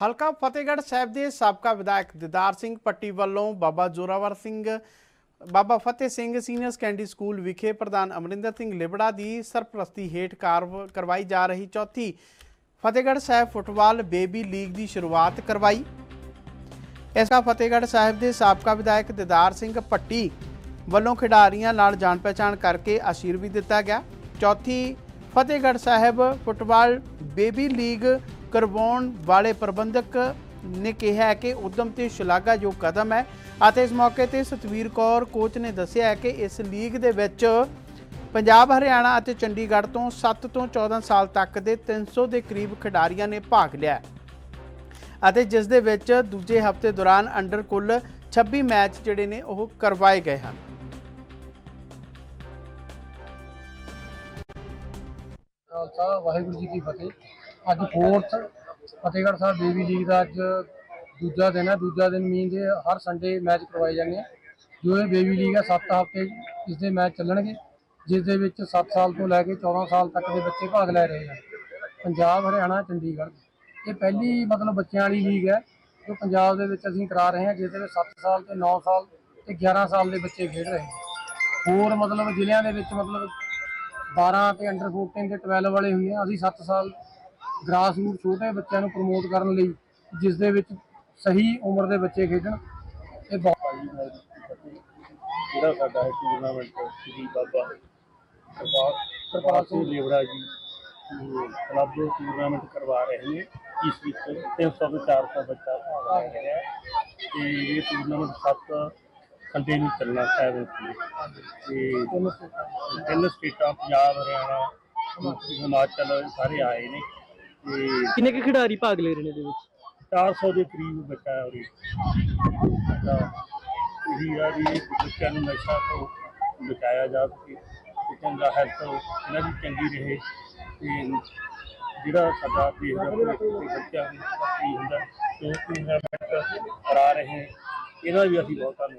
ਹਲਕਾ ਫਤਿਹਗੜ੍ਹ ਸਾਹਿਬ ਦੇ ਸਾਬਕਾ ਵਿਧਾਇਕ ਦਿਦਾਰ ਸਿੰਘ ਪੱਟੀ ਵੱਲੋਂ Baba Zorawar Singh, Baba Fateh Singh senior secondary school ਵਿਖੇ ਪ੍ਰਧਾਨ ਅਮਰਿੰਦਰ ਸਿੰਘ ਲਿਬੜਾ ਦੀ ਸਰਪ੍ਰਸਤੀ ਹੇਠ ਕਾਰਵ ਕਰਵਾਈ ਜਾ ਰਹੀ ਚੌਥੀ Fatehgarh Sahib football baby league ਦੀ ਸ਼ੁਰੂਆਤ ਕਰਵਾਈ। ਇਸ ਦਾ ਫਤਿਹਗੜ੍ਹ ਸਾਹਿਬ ਦੇ ਸਾਬਕਾ ਵਿਧਾਇਕ ਦਿਦਾਰ ਸਿੰਘ ਪੱਟੀ ਵੱਲੋਂ ਖਿਡਾਰੀਆਂ ਨਾਲ ਜਾਣ ਪਛਾਣ ਕਰਕੇ ਆਸ਼ੀਰਵਾਦ ਦਿੱਤਾ ਗਿਆ। ਚੌਥੀ Fatehgarh Sahib football baby league ਕਰਵਾਉਣ ਵਾਲੇ ਪ੍ਰਬੰਧਕ ਨੇ ਕਿਹਾ ਹੈ ਕਿ ਉਦਮ ਤੇ ਸ਼ਲਾਘਾਯੋਗ ਕਦਮ ਹੈ ਅਤੇ ਇਸ ਮੌਕੇ ਤੇ ਸਤਵੀਰ ਕੌਰ ਕੋਚ ਨੇ ਦੱਸਿਆ ਹੈ ਕਿ ਇਸ ਲੀਗ ਦੇ ਵਿੱਚ ਪੰਜਾਬ, ਹਰਿਆਣਾ ਅਤੇ ਚੰਡੀਗੜ੍ਹ ਤੋਂ 7 ਤੋਂ 14 ਸਾਲ ਤੱਕ ਦੇ 300 ਦੇ ਕਰੀਬ ਖਿਡਾਰੀਆਂ ਨੇ ਭਾਗ ਲਿਆ ਅਤੇ ਜਿਸ ਦੇ ਵਿੱਚ ਦੂਜੇ ਹਫ਼ਤੇ ਦੌਰਾਨ ਅੰਡਰ ਕੁੱਲ 26 ਮੈਚ ਜਿਹੜੇ ਨੇ ਉਹ ਕਰਵਾਏ ਗਏ ਹਨ। ਖਾਲਸਾ, ਵਾਹਿਗੁਰੂ ਜੀ ਕੀ ਫਤਿਹ। ਅੱਜ fourth Fatehgarh Sahib baby league ਦਾ ਅੱਜ ਦੂਜਾ ਦਿਨ ਹੈ। ਦੂਜਾ ਦਿਨ ਮੀਨ ਦੇ ਹਰ ਸੰਡੇ ਮੈਚ ਕਰਵਾਏ ਜਾਂਦੇ ਆ। ਜੋ ਇਹ ਬੇਬੀ ਲੀਗ ਹੈ 7 ਹਫ਼ਤੇ ਇਸ ਦੇ ਮੈਚ ਚੱਲਣਗੇ, ਜਿਸ ਦੇ ਵਿੱਚ 7 ਸਾਲ ਤੋਂ ਲੈ ਕੇ 14 ਸਾਲ ਤੱਕ ਦੇ ਬੱਚੇ ਭਾਗ ਲੈ ਰਹੇ ਹਨ ਪੰਜਾਬ, ਹਰਿਆਣਾ, ਚੰਡੀਗੜ੍ਹ। ਇਹ ਪਹਿਲੀ ਮਤਲਬ ਬੱਚਿਆਂ ਵਾਲੀ ਲੀਗ ਹੈ, ਜੋ ਪੰਜਾਬ ਦੇ ਵਿੱਚ ਅਸੀਂ ਕਰਾ ਰਹੇ ਹਾਂ, ਜਿਸ ਦੇ ਵਿੱਚ 7 ਸਾਲ ਤੇ 9 ਸਾਲ ਤੇ 11 ਸਾਲ ਦੇ ਬੱਚੇ ਖੇਡ ਰਹੇ ਹਨ ਹੋਰ ਮਤਲਬ ਜ਼ਿਲ੍ਹਿਆਂ ਦੇ ਵਿੱਚ ਮਤਲਬ 12 ਤੇ ਅੰਡਰ 14 ਤੇ 12 ਵਾਲੇ ਹੁੰਦੇ ਆ। ਅਸੀਂ 7 ਸਾਲ ਗ੍ਰਾਸ ਰੂਟ ਛੋਟੇ ਬੱਚਿਆਂ ਨੂੰ ਪ੍ਰਮੋਟ ਕਰਨ ਲਈ ਜਿਸ ਦੇ ਵਿੱਚ ਸਹੀ ਉਮਰ ਦੇ ਬੱਚੇ ਖੇਡਣ ਇਹ ਬਹੁਤ ਜਿਹੜਾ ਸਾਡਾ ਹੈ ਟੂਰਨਾਮੈਂਟ ਸ੍ਰੀ ਬਾਬਾ ਸਰਦਾਰ ਸਿੰਘ। ਲੇਵੜਾ ਜੀ ਇਹ ਕਲੱਬ ਦੇ ਟੂਰਨਾਮੈਂਟ ਕਰਵਾ ਰਹੇ ਨੇ। ਇਸ ਵਿੱਚ 300 ਤੋਂ 400 ਬੱਚਾ ਭਾਗ ਲੈ ਰਿਹਾ ਹੈ। ਤੇ ਇਹ ਟੂਰਨਾਮੈਂਟ 7 ਨੂੰ ਚੱਲਣਾ ਸ਼ਾਇਦ ਤੇ ਤਿੰਨ ਸਟੇਟਾਂ ਪੰਜਾਬ ਹਰਿਆਣਾ ਹਿਮਾਚਲ ਸਾਰੇ ਆਏ ਨੇ। ਤੇ ਕਿੰਨੇ ਕੁ ਖਿਡਾਰੀ ਭਾਗ ਲੈ ਰਹੇ ਨੇ ਇਹਦੇ ਵਿੱਚ? 400 ਦੇ ਕਰੀਬ ਬੱਚਾ ਹੈ ਉਰੇ। ਤਾਂ ਇਹੀ ਆ ਵੀ ਬੱਚਿਆਂ ਨੂੰ ਨਸ਼ਾ ਤੋਂ ਬਚਾਇਆ ਜਾ ਸਕੇ ਤੇ ਚੰਗਾ ਹੈਲਥ ਇਹਨਾਂ ਦੀ ਚੰਗੀ ਰਹੇ। ਤੇ ਜਿਹੜਾ ਸਾਡਾ ਦੇਸ਼ ਦਾ ਬੱਚਿਆਂ ਦੇ ਕੀ ਹੁੰਦਾ ਤੇ ਟੂਰਨਾਮੈਂਟ ਕਰਾ ਰਹੇ ਹਾਂ। ਇਹਦਾ ਵੀ ਅਸੀਂ ਬਹੁਤ ਧੰਨਵਾਦ